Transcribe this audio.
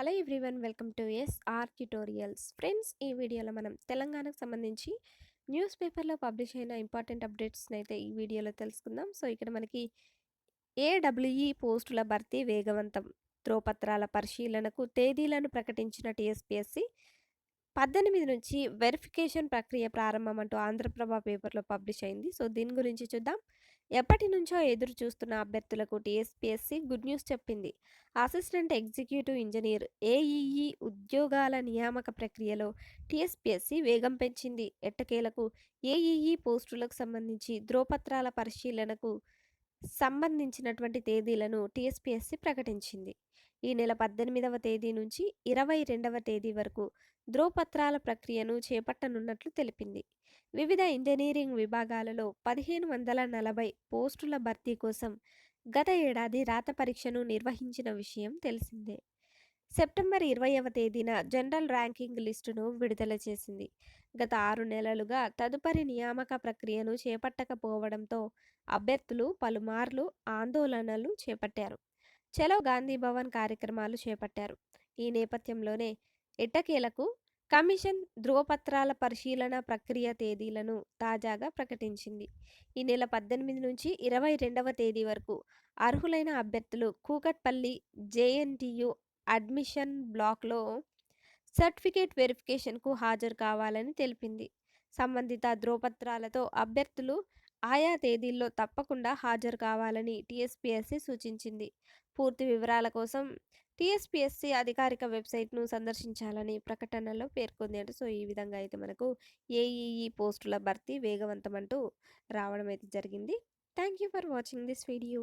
Hello everyone welcome to S R tutorials friends ఈ వీడియోలో మనం తెలంగాణకు సంబంధించి న్యూస్ పేపర్లో పబ్లిష్ అయిన ఇంపార్టెంట్ అప్డేట్స్ని అయితే ఈ వీడియోలో తెలుసుకుందాం. సో ఇక్కడ మనకి ఏడబ్ల్యూఈ పోస్టుల భర్తీ వేగవంతం. ధ్రువపత్రాల పరిశీలనకు తేదీలను ప్రకటించిన టీఎస్పీఎస్సీ పద్దెనిమిది నుంచి వెరిఫికేషన్ ప్రక్రియ ప్రారంభం అంటూ ఆంధ్రప్రభ పేపర్లో పబ్లిష్ అయింది. సో దీని గురించి చూద్దాం. ఎప్పటి నుంచో ఎదురు చూస్తున్న అభ్యర్థులకు టీఎస్పీఎస్సీ గుడ్ న్యూస్ చెప్పింది. అసిస్టెంట్ ఎగ్జిక్యూటివ్ ఇంజనీర్ ఏఈఈ ఉద్యోగాల నియామక ప్రక్రియలో టీఎస్పీఎస్సీ వేగం పెంచింది. ఎట్టకేలకు ఏఈఈ పోస్టులకు సంబంధించి ధ్రువపత్రాల పరిశీలనకు సంబంధించినటువంటి తేదీలను టీఎస్పీఎస్సీ ప్రకటించింది. ఈ నెల పద్దెనిమిదవ తేదీ నుంచి ఇరవై రెండవ తేదీ వరకు ధ్రువపత్రాల ప్రక్రియను చేపట్టనున్నట్లు తెలిపింది. వివిధ ఇంజనీరింగ్ విభాగాలలో పదిహేను వందల నలభై పోస్టుల భర్తీ కోసం గత ఏడాది రాత పరీక్షను నిర్వహించిన విషయం తెలిసిందే. సెప్టెంబర్ ఇరవైవ తేదీన జనరల్ ర్యాంకింగ్ లిస్టును విడుదల చేసింది. గత ఆరు నెలలుగా తదుపరి నియామక ప్రక్రియను చేపట్టకపోవడంతో అభ్యర్థులు పలుమార్లు ఆందోళనలు చేపట్టారు. చలో గాంధీ భవన్ కార్యక్రమాలు చేపట్టారు. ఈ నేపథ్యంలోనే ఎట్టకేలకు కమిషన్ ధృవపత్రాల పరిశీలన ప్రక్రియ తేదీలను తాజాగా ప్రకటించింది. ఈ నెల పద్దెనిమిది నుంచి ఇరవై రెండవ తేదీ వరకు అర్హులైన అభ్యర్థులు కూకట్పల్లి జేఎన్టీయు అడ్మిషన్ బ్లాక్లో సర్టిఫికేట్ వెరిఫికేషన్కు హాజరు కావాలని తెలిపింది. సంబంధిత ధ్రువపత్రాలతో అభ్యర్థులు ఆయా తేదీల్లో తప్పకుండా హాజరు కావాలని టీఎస్పీఎస్సీ సూచించింది. పూర్తి వివరాల కోసం టీఎస్పీఎస్సీ అధికారిక వెబ్సైట్ను సందర్శించాలని ప్రకటనలో పేర్కొంది. అంటే సో ఈ విధంగా అయితే మనకు ఏఈఈ పోస్టుల భర్తీ వేగవంతం అంటూ రావడం అయితే జరిగింది. Thank you for watching this video.